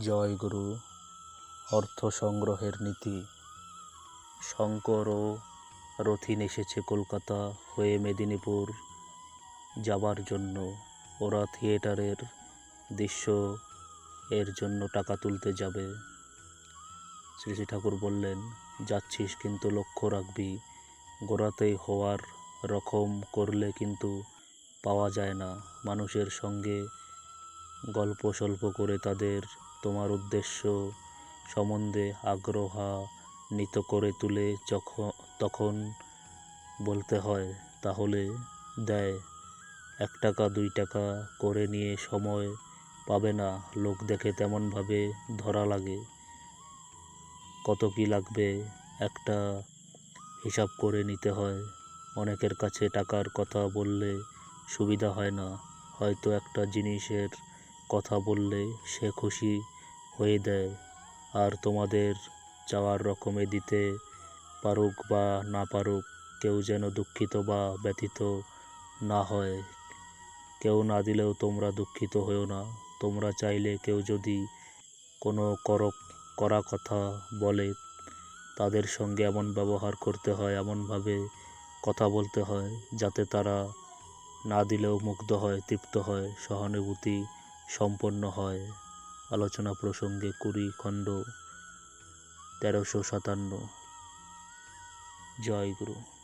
জয় গুরু অর্থ সংগ্রহের নীতি। শঙ্কর ও রথিন এসেছে কলকাতা হয়ে মেদিনীপুর যাবার জন্য। ওরা থিয়েটারের দৃশ্য এর জন্য টাকা তুলতে যাবে। শ্রী শ্রী ঠাকুর বললেন, যাচ্ছিস কিন্তু লক্ষ্য রাখবি গোড়াতেই হওয়ার রকম করলে কিন্তু পাওয়া যায় না। মানুষের সঙ্গে গল্প সল্প করে তাদের তোমার উদ্দেশ্য সম্বন্ধে আগ্রহান্বিত করে তুলে যখন, তখন বলতে হয়, তাহলে দেয়, এক টাকা, দুই টাকা করে নিয়ে সময় পাবে না, লোক দেখে তেমনভাবে ধরা লাগে। কত কী লাগবে একটা হিসাব করে নিতে হয়। অনেকের কাছে টাকার কথা বললে সুবিধা হয় না। হয়তো একটা জিনিসের কথা বললে সে খুশি হয়ে দেয়। আর তোমাদের চাওয়ার রকমে দিতে পারুক বা না পারুক, কেউ যেন দুঃখিত বা ব্যথিত না হয়। কেউ না দিলেও তোমরা দুঃখিত হও না। তোমরা চাইলে কেউ যদি কোনো করক, করা কথা বলে, তাদের সঙ্গে এমন ব্যবহার করতে হয়, এমনভাবে কথা বলতে হয়, যাতে তারা না দিলেও মুগ্ধ হয়, তৃপ্ত হয়, সহানুভূতি সম্পন্ন হয়। আলোচনা প্রসঙ্গে কুড়ি খণ্ড তেরোশো সাতান্ন। জয় গুরু।